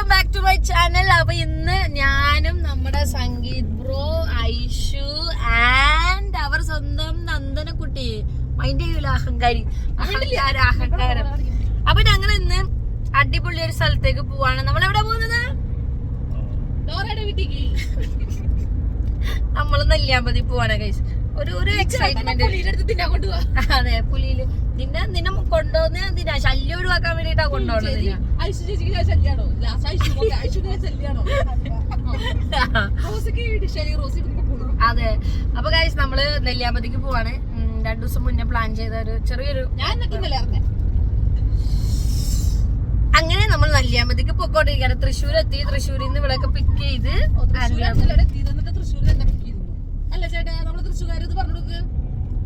Welcome back to my channel അപ്പൊ ഇന്ന് ഞാനും നമ്മുടെ സംഗീത് ബ്രോ ഐഷു ആൻഡ് അവർ സ്വന്തം നന്ദനക്കുട്ടി മൈൻഡ് ചെയ്യൂല അഹങ്കാരി അഹങ്കാര അഹങ്കാരം. അപ്പൊ ഞങ്ങൾ ഇന്ന് അടിപൊളി ഒരു സ്ഥലത്തേക്ക് പോവാണ്. നമ്മൾ എവിടെ പോകുന്നത്? നമ്മൾ നെല്ലിയാമ്പതി പോവാണ് ഒരു ഒരു എക്സൈറ്റ്മെന്റ് അതെ പുലിയിൽ നിന്നെ നിന്നെ കൊണ്ടുപോകുന്ന എന്തിനാ? ശല്യം ഒഴിവാക്കാൻ വേണ്ടിട്ടാ കൊണ്ടുപോകുന്നത് അതെ. അപ്പൊ ഗൈസ് നമ്മൾ നെല്ലിയാമ്പതിക്ക് പോവാണ്. രണ്ടു ദിവസം മുന്നേ പ്ലാൻ ചെയ്ത ഒരു ചെറിയൊരു ഞാൻ അങ്ങനെ നമ്മൾ നെല്ലിയാമ്പതിക്ക് പോയിക്കൊണ്ടിരിക്കുകയാണ്. തൃശ്ശൂർ എത്തി. തൃശ്ശൂരിൽ നിന്ന് ഇവിടെ പിക്ക് ചെയ്ത് അല്ല ചേട്ടാ നമ്മൾ തൃശ്ശൂർക്കാർ ഇത് പറഞ്ഞു കൊടുക്ക്.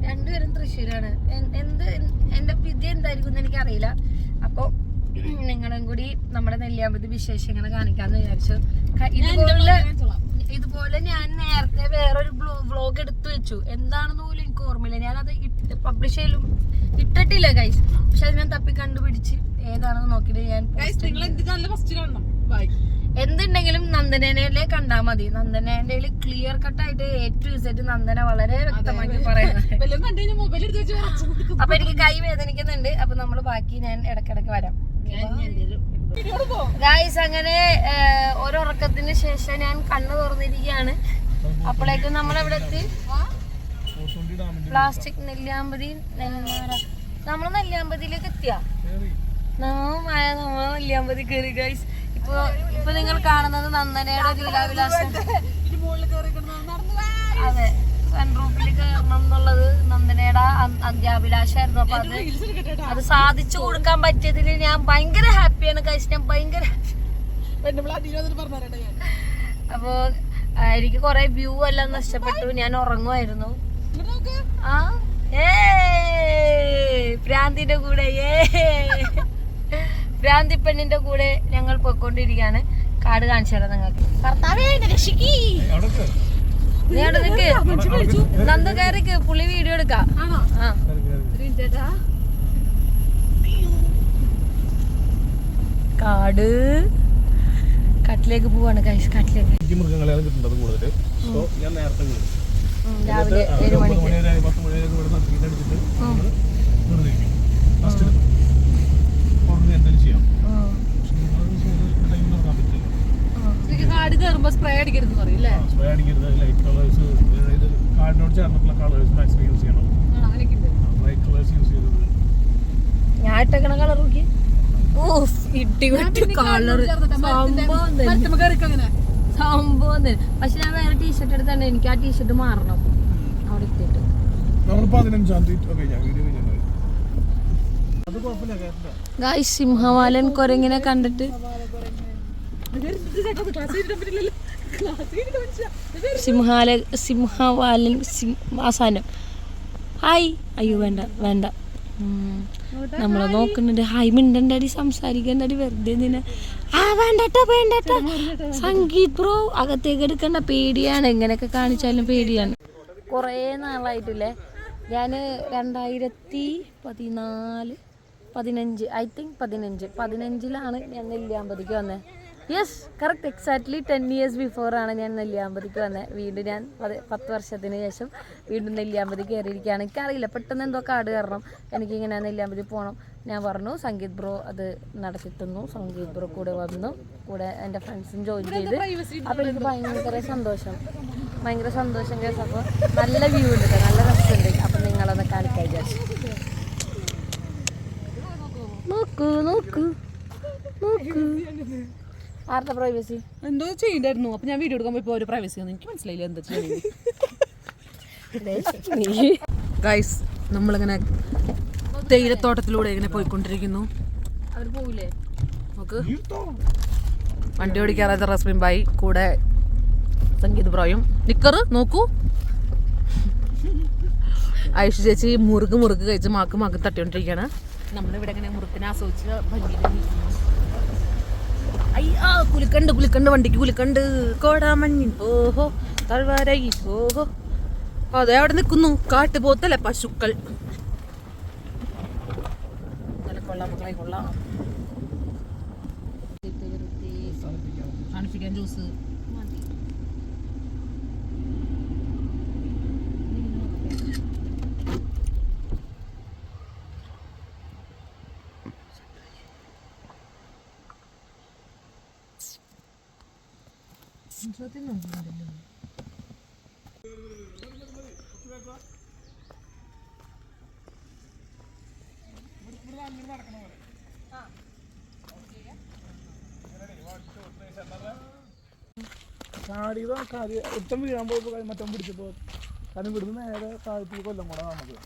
രണ്ടുപേരും തൃശ്ശൂരാണ്. എന്ത് എന്റെ വിധി എന്തായിരിക്കും എന്ന് എനിക്കറിയില്ല. അപ്പൊ നിങ്ങളും കൂടി നമ്മുടെ നെല്ലിയാമ്പതി വിശേഷങ്ങൾ കാണിക്കാന്ന് വിചാരിച്ചു. ഇതുപോലെ ഇതുപോലെ ഞാൻ നേരത്തെ വേറൊരു വ്ലോഗ് എടുത്തു വെച്ചു. എന്താണെന്ന് പോലും എനിക്ക് ഓർമ്മയില്ല. ഞാനത് പബ്ലിഷ് ചെയ്യലും ഇട്ടിട്ടില്ല ഗൈസ് പക്ഷെ അത് ഞാൻ തപ്പി കണ്ടുപിടിച്ച് ഏതാണെന്ന് നോക്കിയിട്ട് ഞാൻ നിങ്ങൾ എന്ത് നല്ല ഫസ്റ്റ് കാണണം. ബൈ എന്തുണ്ടെങ്കിലും നന്ദനേനെ കണ്ടാ മതി. നന്ദനേന്റെ ക്ലിയർ കട്ടായിട്ട് എ ടു സെറ്റ് നന്ദന വളരെ വ്യക്തമാക്കി പറയുന്നത്. അപ്പൊ എനിക്ക് കൈ വേദനിക്കുന്നുണ്ട്. അപ്പൊ നമ്മൾ ബാക്കി ഞാൻ ഇടക്കിടക്ക് വരാം. ഗായ്സ് അങ്ങനെ ഒരുറക്കത്തിന് ശേഷം ഞാൻ കണ്ണു തുറന്നിരിക്കുകയാണ്. അപ്പോഴേക്കും നമ്മൾ എവിടെ എത്തി പ്ലാസ്റ്റിക് നെല്ലിയാമ്പതി നെന്മാറ. നമ്മൾ നെല്ലിയാമ്പതിയിലേക്ക് എത്തിയ? നമ്മൾ നെല്ലിയാമ്പതി കയറി ഗൈസ് ഇപ്പൊ ഇപ്പൊ നിങ്ങൾ കാണുന്നത് നന്ദനയുടെ ലീലാവിലാസം. അതെ സൺറൂഫിൽ കയറണം എന്നുള്ളത് നന്ദനയുടെ അന്ത്യാഭിലാഷായിരുന്നു അപ്പൊ അത്. അത് സാധിച്ചു കൊടുക്കാൻ പറ്റിയതിൽ ഞാൻ ഭയങ്കര ഹാപ്പിയാണ് കഴിച്ച് ഞാൻ ഭയങ്കര അപ്പൊ എനിക്ക് കുറെ വ്യൂ എല്ലാം നഷ്ടപ്പെട്ടു. ഞാൻ ഉറങ്ങുമായിരുന്നു. ആ ഏ പ്രാന്തിന്റെ കൂടെ ഏ ഭ്രാന്തി പെണ്ണിന്റെ കൂടെ ഞങ്ങൾ പോയിക്കൊണ്ടിരിക്കുകയാണ്. കാട് കാണിച്ചു തരാം നിങ്ങൾക്ക്. ഭർത്താവേ എന്നെ രക്ഷിക്ക്. നീ അവിടെ നന്ദ കയറിക്ക്. പുള്ളി വീഡിയോ എടുക്കാം. ആ. കാട്. കാട്ടിലേക്ക് പോവാണ് കൈസ് കാട്ടിലേക്ക്. കിട്ടുന്നത് കൂടുതൽ സോ ഞാൻ നേരത്തെ രാവിലെ ഏഴ് മണിക്ക്. മണി വരെ പത്ത് മണി വരെ ഇവിടെ നിർത്തിയിട്ട് അടിച്ചിട്ട് നമ്മൾ വെറുതെ ഇരിക്കും ഫസ്റ്റ് എടുക്കും പുറത്ത് എന്തെങ്കിലും ചെയ്യാം ഉം, പക്ഷെ നിങ്ങളത് ചെയ്ത് ടൈം നോക്കാൻ പറ്റില്ല ഉം. ശരിക്കും കാട് കയറുമ്പോ സ്പ്രേ അടിക്കരുത് പറയും അല്ലേ? സ്പ്രേ അടിക്കരുത്. ലൈറ്റ് കളേഴ്സ് ഇത് കാർഡിനോട് ചേർന്നിട്ടുള്ള കളേഴ്സ് മാക്സിമം യൂസ് ചെയ്യണം. അങ്ങനെയൊക്കെ കളേഴ്സ് യൂസ് ചെയ്തത്. ഞാൻ ഇട്ടേക്കണ കളർ നോക്കി. ഓഫ് ഇടിവിട്ട് കളർ സംഭവം തന്നെ. സംഭവം തന്നെ. പക്ഷെ ഞാൻ വേറെ ടീഷർട്ട് എടുത്താണ്. എനിക്ക് ആ ടീഷർട്ട് മാറണം. അവിടെ ഗായ് സിംഹവാലൻ കൊരങ്ങിനെ കണ്ടിട്ട് സിംഹാല സിംഹവാലൻ ആസാനം. ഹായ്. അയ്യോ വേണ്ട വേണ്ട. നമ്മളെ നോക്കുന്നുണ്ട്. ഹായ് മിണ്ടണ്ടടി സംസാരിക്കണ്ടടി വെറുതെ എന്തിനാ ആ വേണ്ടട്ടോ വേണ്ടട്ടോ. സംഗീത് ബ്രോ അകത്തേക്ക് എടുക്കണ്ട. പേടിയാണ്. എങ്ങനെയൊക്കെ കാണിച്ചാലും പേടിയാണ്. കുറേ നാളായിട്ടില്ലേ? ഞാൻ രണ്ടായിരത്തി പതിനാല് പതിനഞ്ച് ഐ തിങ്ക് പതിനഞ്ച്. പതിനഞ്ചിലാണ് ഞാൻ നെല്ലിയാമ്പതിക്ക് വന്നത് yes correct exactly ten years ബിഫോറാണ് ഞാൻ നെല്ലിയാമ്പതിക്ക് വന്നത് വീണ്ടും ഞാൻ പത് പത്ത് വർഷത്തിന് ശേഷം വീണ്ടും നെല്ലിയാമ്പതി കയറിയിരിക്കുകയാണ്. എനിക്കറിയില്ല പെട്ടെന്ന് എന്തോ കാട് കയറണം. എനിക്കിങ്ങനെ നെല്ലിയാമ്പതി പോകണം ഞാൻ പറഞ്ഞു സംഗീത് ബ്രോ അത് നടത്തിത്തുന്നു. സംഗീത് ബ്രോ കൂടെ വന്നു. കൂടെ എന്റെ ഫ്രണ്ട്സും ജോയിൻ ചെയ്ത്. അപ്പോൾ എനിക്ക് ഭയങ്കര സന്തോഷം. ഭയങ്കര സന്തോഷം കേസപ്പോൾ നല്ല വ്യൂ ഉണ്ട് നല്ല രസമുണ്ട്. അപ്പം നിങ്ങളതൊക്കെ കാണിക്കാൻ വിചാരിച്ചു. നോക്കൂ നോക്കൂ. നോക്കൂ. ആരുടെ പ്രൈവസി എന്തോ ചെയ്യണ്ടായിരുന്നു അപ്പൊ ഞാൻ വീഡിയോ എടുക്കാൻ പോയപ്പോ ഒരു പ്രൈവസി ഒന്നും എനിക്ക് മനസ്സിലായില്ല എന്താ ചെയ്യുന്നത് ഗൈസ് നമ്മളിങ്ങനെ തേയിലത്തോട്ടത്തിലൂടെ ഇങ്ങനെ പോയിക്കൊണ്ടിരിക്കുന്നു. അവർ പോവില്ലേ നമുക്ക് വണ്ടി ഓടിക്കാറാത്ത റസ്മിൻ ബായി കൂടെ സംഗീത് ബ്രോയും. നിക്കറ് നോക്കൂ. ഐഷു ചേച്ചി മുറുക്ക് മുറുക്ക് കഴിച്ച് മാക്ക് മാക്ക് തട്ടിക്കൊണ്ടിരിക്കുകയാണ്. നമ്മളിവിടെ ഇങ്ങനെ മുറുക്കിനെ ആസ്വദിച്ച് ഭംഗിയിൽ അയ്യാ കുലിക്കണ്ട് കുലിക്കണ്ട് വണ്ടിക്ക് കുലിക്കണ്ട്. കോടാമഞ്ഞിൻ ഓഹോ തഴ്വാരൈ ഓഹോ. അതെ അവിടെ നിൽക്കുന്നു. കാട്ടുപോത്തല്ലേ പശുക്കൾ? നല്ല കൊള്ളാം മക്കളെ കൊള്ളാം. African juice. ചാടിയതാ കാര്യം ഒറ്റം വീഴാൻ പോയപ്പോ മറ്റം പിടിച്ചപ്പോ കാരണം ഇവിടുന്ന് നേരെ താഴ്ത്തി കൊല്ലം കൂടെ നമുക്ക്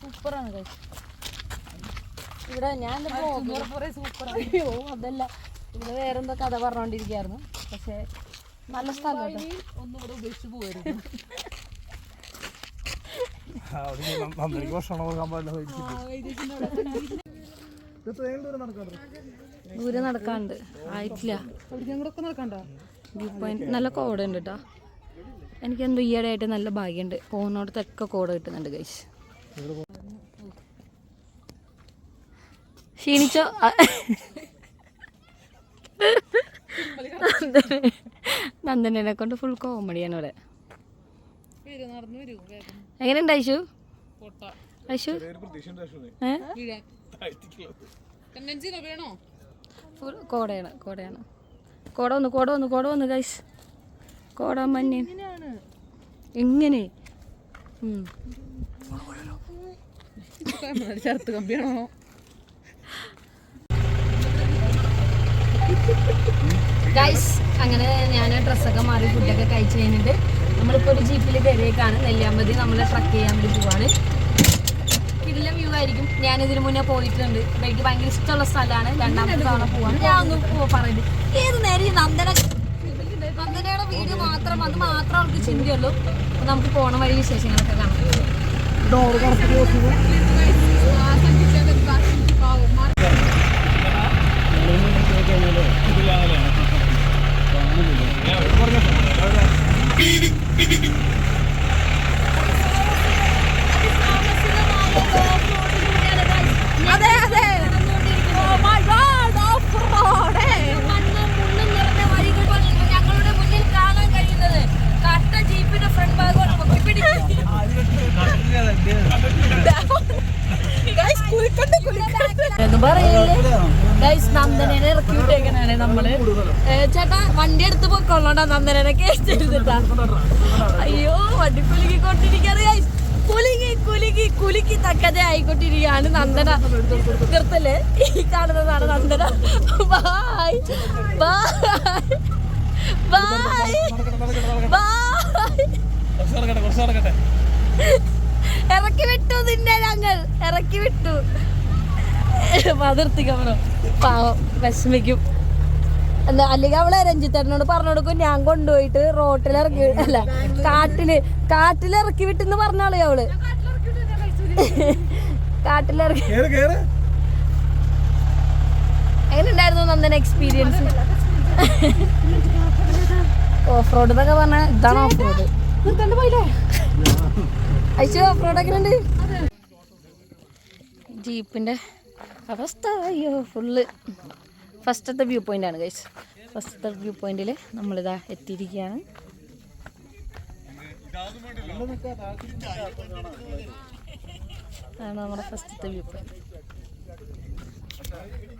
സൂപ്പറാണ്. ഇവിടെ ഞാൻ സൂപ്പറാണ് അതല്ല ഇവിടെ വേറെന്തോ കഥ പറഞ്ഞോണ്ടിരിക്കായിരുന്നു പക്ഷെ നല്ല സ്ഥലം ഒന്നും ഇവിടെ ഉപേക്ഷിച്ച് പോകരുത് അവിടെ നന്ദിക്ക് ഭക്ഷണം കൊടുക്കാൻ പാടില്ല ഇത് ട്രെയിൻ ദൂരം നടക്കാണ്ട്. ആയിട്ടില്ല. വ്യൂ പോയിന്റ് നല്ല കോട ഉണ്ട് കേട്ടോ എനിക്കെന്തോ ഈയിടെ ആയിട്ട് നല്ല ഭാഗ്യമുണ്ട് പോകുന്നിടത്തൊക്കെ കോട കിട്ടുന്നുണ്ട് ഗൈസ് ക്ഷീണിച്ചോ? നന്ദനെ- കൊണ്ട് ഫുൾ കോമഡിയാണ് ഇവിടെ. എങ്ങനെയുണ്ട് ഐഷു? ഐഷു? ഫുൾ കോടയാണ് കോടയാണ്. കോട വന്നു കോട വന്നു കോട വന്നു ഗൈസ് കോട മഞ്ഞ. എങ്ങനെ. ചേർത്ത് കമ്പിയാണോ? ഗൈസ് അങ്ങനെ ഞാൻ ഡ്രസ്സൊക്കെ മാറി ഫുഡൊക്കെ കഴിച്ച് കഴിഞ്ഞിട്ട് നമ്മളിപ്പോൾ ഒരു ജീപ്പിൽ കയറിയേക്കാണ് നെല്ലിയാമ്പതി നമ്മൾ ട്രക്ക് ചെയ്യാൻ വേണ്ടി പോവാണ്. ഇതിലെ വ്യൂ ആയിരിക്കും. ഞാൻ ഇതിനു മുന്നേ പോയിട്ടുണ്ട്. അപ്പൊ എനിക്ക് ഭയങ്കര ഇഷ്ടമുള്ള സ്ഥലമാണ്. രണ്ടാമത്തെ തവണ പോവാണ്. ഞാൻ ഒന്ന് പറയുന്നത് ഏത് നേരം നന്ദന നന്ദനയുടെ വീട് മാത്രം അത് മാത്രം അവൾക്ക് ചിന്തയുള്ളൂ. അപ്പം നമുക്ക് പോണ വഴി വിശേഷങ്ങളൊക്കെ കാണാം. ഡോറ് കറക്റ്റ് നോക്കുമ്പോൾ അതെ അതെ ഞങ്ങളുടെ മുന്നിൽ കാണാൻ കഴിയുന്നത് കട്ട ജീപ്പിന്റെ ഫ്രണ്ട് ഭാഗമാണ് എന്ന് പറയില്ലേ ഗൈസ് നന്ദനെ ഇറക്കി വിട്ടേക്കണാണ് നമ്മൾ ഏ, ചേട്ടാ വണ്ടി എടുത്ത് പൊക്കോളോണ്ടാ നന്ദനെ കേസ് ചെയ്തിട്ടാ. അയ്യോ വണ്ടി കുലുക്കിക്കൊണ്ടിരിക്കാണ് ഗൈസ് കുലുങ്ങി കുലുങ്ങി കുലുക്കി തക്കതെ ആയിക്കൊണ്ടിരിക്കുകയാണ് നന്ദന. തീർത്തല്ലേ ഈ കാണുന്നതാണ് Nandana. Bye bye bye bye ഇറക്കി വിട്ടു നിന്നെ ഞങ്ങൾ. ഇറക്കി വിട്ടു. അതിർത്തിക്കണോ പാവം വിഷമിക്കും. എന്താ അല്ലെങ്കിൽ അവളെ രഞ്ജിത്തേട്ടനോട് പറഞ്ഞു കൊടുക്കും ഞാൻ കൊണ്ടുപോയിട്ട് റോട്ടിൽ ഇറക്കി വി- അല്ല കാട്ടിൽ കാട്ടിൽ ഇറക്കി വിട്ടെന്ന് പറഞ്ഞാളേ അവൾ. കാട്ടിലിറക്കി കേറ് കേറ്. എങ്ങനെ ഉണ്ടായിരുന്നു നന്ദന എക്സ്പീരിയൻസ് ഓഫ് റോഡ് എന്നൊക്കെ പറഞ്ഞ ഇതാണ് ഓഫ് റോഡ് അയച്ചു ഓഫ് റോഡ് ഒക്കെ ഉണ്ട്. ജീപ്പിന്റെ അവസ്ഥ അയ്യോ ഫുള്ള് ഫസ്റ്റത്തെ വ്യൂ പോയിന്റ് ആണ് ഗൈസ് ഫസ്റ്റത്തെ വ്യൂ പോയിന്റിൽ നമ്മളിതാ എത്തിയിരിക്കുകയാണ്. അതാണ് നമ്മുടെ ഫസ്റ്റത്തെ വ്യൂ പോയിന്റ്.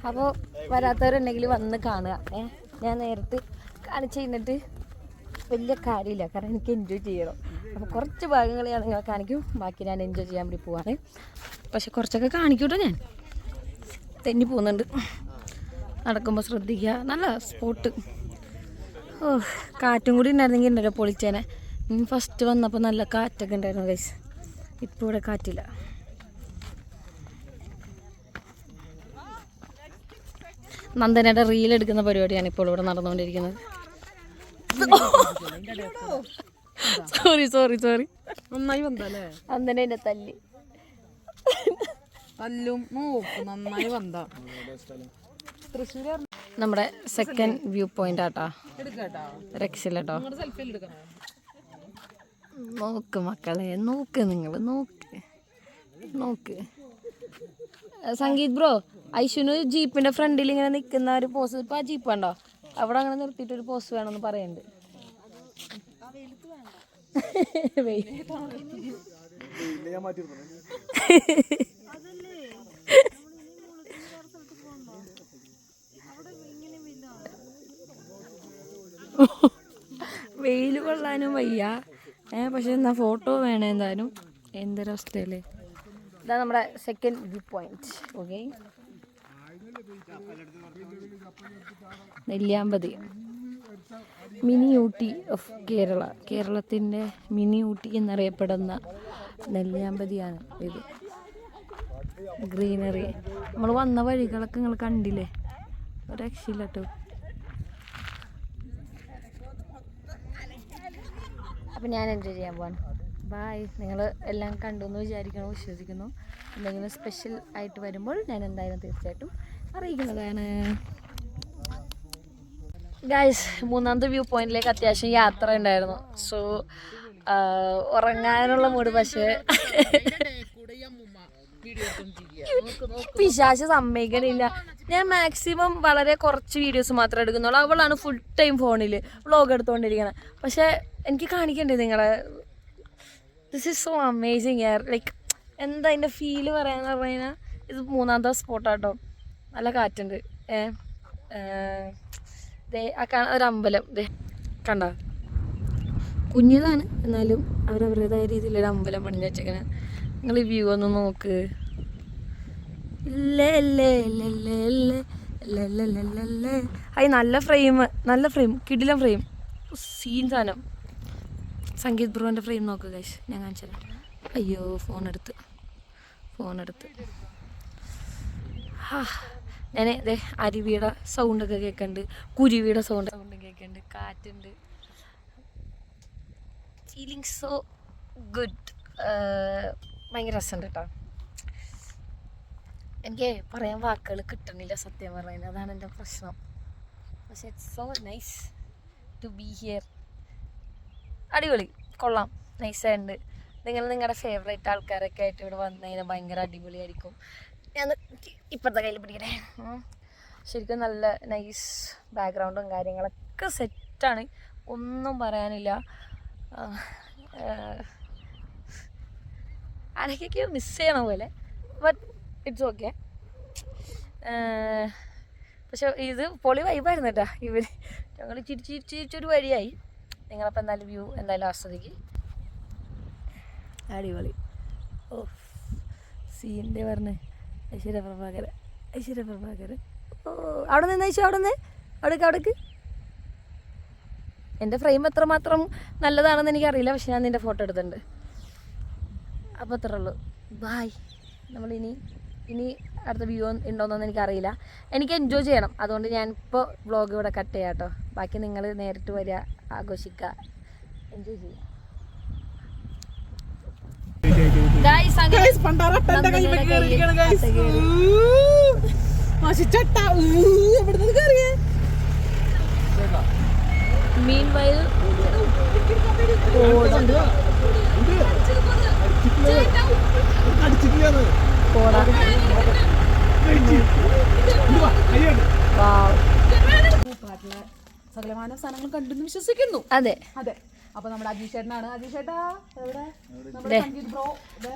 അപ്പോൾ വരാത്തവരുണ്ടെങ്കിൽ വന്ന് കാണുക. ഏ ഞാൻ നേരത്തെ കാണിച്ചു കഴിഞ്ഞിട്ട് വലിയ കാര്യമില്ല. കാരണം എനിക്ക് എൻജോയ് ചെയ്യണം. അപ്പോൾ കുറച്ച് ഭാഗങ്ങൾ ഞാൻ നിങ്ങളെ കാണിക്കും. ബാക്കി ഞാൻ എൻജോയ് ചെയ്യാൻ വേണ്ടി പോവാണ്. പക്ഷെ കുറച്ചൊക്കെ കാണിക്കൂട്ടോ ഞാൻ. തെന്നി പോകുന്നുണ്ട്. നടക്കുമ്പോൾ ശ്രദ്ധിക്കുക. നല്ല സ്പോട്ട് ഓ കാറ്റും കൂടി ഉണ്ടായിരുന്നെങ്കിൽ ഉണ്ടല്ലോ പൊളിച്ചേനെ. ഫസ്റ്റ് വന്നപ്പോൾ നല്ല കാറ്റൊക്കെ ഉണ്ടായിരുന്നു ഗൈസ് ഇപ്പോൾ ഇവിടെ കാറ്റില്ല. നന്ദനയുടെ റീൽ എടുക്കുന്ന പരിപാടിയാണ് ഇപ്പോൾ ഇവിടെ നടന്നുകൊണ്ടിരിക്കുന്നത്. സോറി സോറി സോറി നന്നായി വന്നല്ലേ നന്ദനെ തല്ലി. തല്ലും. നന്നായി വന്ന തൃശ്ശൂർ നമ്മുടെ സെക്കൻഡ് വ്യൂ പോയിന്റ് ആട്ടാ. രക്ഷയില്ലട്ടോ. നോക്ക് മക്കളെ നോക്ക് നിങ്ങൾ നോക്ക്. നോക്ക്. സംഗീത് ബ്രോ ഐശുനു ജീപ്പിന്റെ ഫ്രണ്ടിൽ ഇങ്ങനെ നിൽക്കുന്ന ഒരു പോസ് ഇപ്പൊ ആ ജീപ്പ് കണ്ടോ? അവിടെ അങ്ങനെ നിർത്തിയിട്ട് ഒരു പോസ് വേണമെന്ന് പറയുന്നുണ്ട് വെയിൽ വെയിൽ കൊള്ളാനും വയ്യ. ഏ പക്ഷെ എന്നാ ഫോട്ടോ വേണേ എന്തായാലും. എന്തൊരവസ്ഥയല്ലേ ഇതാ നമ്മുടെ second viewpoint okay Nelliyampathy. Mini Ooty of Kerala. കേരളത്തിന്റെ മിനി ഊട്ടി എന്നറിയപ്പെടുന്ന നെല്ലിയാമ്പതിയാണ് ഇത്. ഗ്രീനറി നമ്മൾ വന്ന വഴികളൊക്കെ നിങ്ങൾ കണ്ടില്ലേ? ഒരു രക്ഷയില്ല കേട്ടോ അപ്പം ഞാൻ എൻജോയ് ചെയ്യാൻ പോവാണ്. ബായ് നിങ്ങൾ എല്ലാം കണ്ടു എന്ന് വിചാരിക്കണം വിശ്വസിക്കുന്നു. എന്തെങ്കിലും സ്പെഷ്യൽ ആയിട്ട് വരുമ്പോൾ ഞാൻ എന്തായാലും തീർച്ചയായിട്ടും അറിയിക്കുന്നതാണ്. ഗായ്സ് മൂന്നാമത്തെ വ്യൂ പോയിന്റിലേക്ക് അത്യാവശ്യം യാത്ര ഉണ്ടായിരുന്നു. സോ ഉറങ്ങാനുള്ള മൂഡ് പക്ഷേ പിശാശ സമ്മതിക്കണില്ല. ഞാൻ മാക്സിമം വളരെ കുറച്ച് വീഡിയോസ് മാത്രമേ എടുക്കുന്നുള്ളൂ. അവളാണ് ഫുൾ ടൈം ഫോണിൽ വ്ളോഗ് എടുത്തുകൊണ്ടിരിക്കുന്നത് പക്ഷേ എനിക്ക് കാണിക്കണ്ടേ നിങ്ങളെ? This is so amazing air like എന്താ അതിന്റെ ഫീൽ പറയാന്ന് പറഞ്ഞു കഴിഞ്ഞാൽ ഇത് മൂന്നാമത്തെ സ്പോട്ടാട്ടോ. നല്ല കാറ്റുണ്ട്. ഏഹ് ആ കാണാൻ ഒരു അമ്പലം. കണ്ട? കുഞ്ഞതാണ്. എന്നാലും അവരവരുടേതായ രീതിയിലൊരു അമ്പലം പണിഞ്ഞു വെച്ചേക്കണ. നിങ്ങൾ ഈ വ്യൂ ഒന്ന് നോക്ക്. അയ്യ നല്ല ഫ്രെയിം നല്ല ഫ്രെയിം കിടിലം ഫ്രെയിം സീൻ സാധനം. സംഗീത് ബ്രോന്റെ ഫ്രെയിം നോക്കുക ഗൈസ് ഞാൻ കാണിച്ചു അയ്യോ ഫോൺ എടുത്ത്. ഫോൺ എടുത്ത്. ഞാൻ ഇതേ അരുവിയുടെ സൗണ്ടൊക്കെ കേൾക്കുന്നുണ്ട് കുരുവിയുടെ സൗണ്ട് സൗണ്ട് കേൾക്കുന്നുണ്ട് കാറ്റുണ്ട്. ഫീലിംഗ് സോ ഗുഡ് ഭയങ്കര രസമുണ്ട് കേട്ടോ എനിക്ക് പറയാൻ വാക്കുകൾ കിട്ടണില്ല സത്യം പറയുന്നത്. അതാണ് എന്റെ പ്രശ്നം. പക്ഷെ it's so nice to be here അടിപൊളി. കൊള്ളാം. നൈസായിട്ടുണ്ട്. നിങ്ങൾ നിങ്ങളുടെ ഫേവറേറ്റ് ആൾക്കാരൊക്കെ ആയിട്ട് ഇവിടെ വന്നു കഴിഞ്ഞാൽ ഭയങ്കര അടിപൊളിയായിരിക്കും. ഞാൻ ഇപ്പോഴത്തെ കയ്യിൽ പിടിക്കട്ടെ. ശരിക്കും നല്ല നൈസ് ബാക്ക്ഗ്രൗണ്ടും കാര്യങ്ങളൊക്കെ സെറ്റാണ് ഒന്നും പറയാനില്ല. ആരൊക്കെയൊക്കെയോ മിസ് ചെയ്യണ പോലെ. ബട്ട് ഇറ്റ്സ് ഓക്കെ പക്ഷെ ഇത് പൊളി വൈബായിരുന്നു കേട്ടോ ഇവർ ഞങ്ങൾ ചിരിച്ച് ചിരിച്ച് ചിരിച്ചൊരു വഴിയായി. നിങ്ങളപ്പോൾ എന്തായാലും വ്യൂ എന്തായാലും ആസ്വദിക്കും. അടിപൊളി. ഓ സീന്റെ പറഞ്ഞ് ഐശ്വര്യ പ്രഭാകരൻ ഐശ്വര്യ പ്രഭാകരൻ. ഓ അവിടെ നിന്ന് ഐശ്വര്യ അവിടെ നിന്ന്? അവിടേക്ക് അവിടേക്ക്? എന്റെ ഫ്രെയിം എത്രമാത്രം നല്ലതാണെന്ന് എനിക്കറിയില്ല പക്ഷെ ഞാൻ നിന്റെ ഫോട്ടോ എടുത്തിട്ടുണ്ട്. അപ്പോൾ അത്രേ ഉള്ളൂ. ബായ് നമ്മളിനി ഇനി അടുത്ത വ്യൂ ഉണ്ടോയെന്നൊന്നും എനിക്കറിയില്ല. എനിക്ക് എൻജോയ് ചെയ്യണം. അതുകൊണ്ട് ഞാനിപ്പോൾ വ്ളോഗ് ഇവിടെ കട്ട് ചെയ്യാം കേട്ടോ ബാക്കി നിങ്ങൾ നേരിട്ട് വരിക. ആഘോഷിക്കുക. എൻജോയ് ചെയ്യുക. മീൻ വയൽ. പാട്ടിലെ സകലമാന സാധനങ്ങൾ കണ്ടെന്ന് വിശ്വസിക്കുന്നു. അതെ. അതെ. അപ്പൊ നമ്മുടെ അജീഷ് ചേട്ടനാണ് അജീഷ് ചേട്ടാ എവിടെ? നമ്മുടെ സംഗീത് ബ്രോ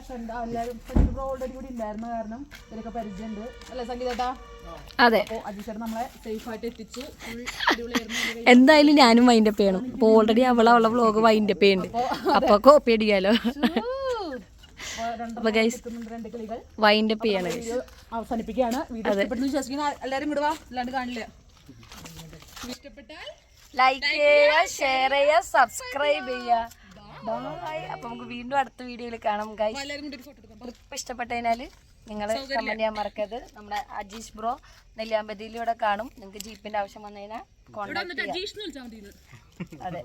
ഫ്രണ്ട് എല്ലാവരും സംഗീത് ബ്രോ ഓൾറെഡി കൂടി ഉണ്ടായിരുന്ന കാരണം ഇവരൊക്കെ പരിചയമുണ്ട്. അല്ലേ സംഗീത് ചേട്ടാ അതെ. അപ്പൊ അജീഷ് ചേട്ടൻ നമ്മളെ സേഫ് ആയിട്ട് എത്തിച്ചു എന്തായാലും ഞാനും വൈൻഡപ്പ് ചെയ്യണം. അപ്പൊ ഓൾറെഡി അവളെ അവളെ വ്ളോഗ് വൈൻഡപ്പ് ചെയ്യുന്നുണ്ട് അപ്പൊ കോപ്പി അടിക്കാലോ. അപ്പൊ അപ്പോൾ ഗൈസ് കിളികൾ. വൈൻഡപ്പ് ചെയ്യണം അവസാനിപ്പിക്കുകയാണ്. വീഡിയോ എല്ലാരും വിശ്വസിക്കുന്ന എല്ലാവരും കൂടെ വാ. അല്ലാണ്ട് കാണില്ല. ലൈക്ക് ചെയ്യുക ഷെയർ ചെയ്യുക സബ്സ്ക്രൈബ് ചെയ്യുക. ബായ് അപ്പൊ നമുക്ക് വീണ്ടും അടുത്ത വീഡിയോയിൽ കാണാം ഗൈസ് എല്ലാവരും കൂടി ഒരു ഫോട്ടോ എടുക്കാം. ട്രിപ്പ് ഇഷ്ടപ്പെട്ടതിനാൽ നിങ്ങൾ കമന്റ് ചെയ്യാൻ മറക്കരുത്. നമ്മുടെ അജീഷ് ബ്രോ നെല്ലിയാമ്പതിയിലൂടെ കാണും. നിങ്ങൾക്ക് ജീപ്പിന്റെ ആവശ്യം വന്നു കഴിഞ്ഞാൽ കോൺടാക്ട് ചെയ്യാം. അതെ.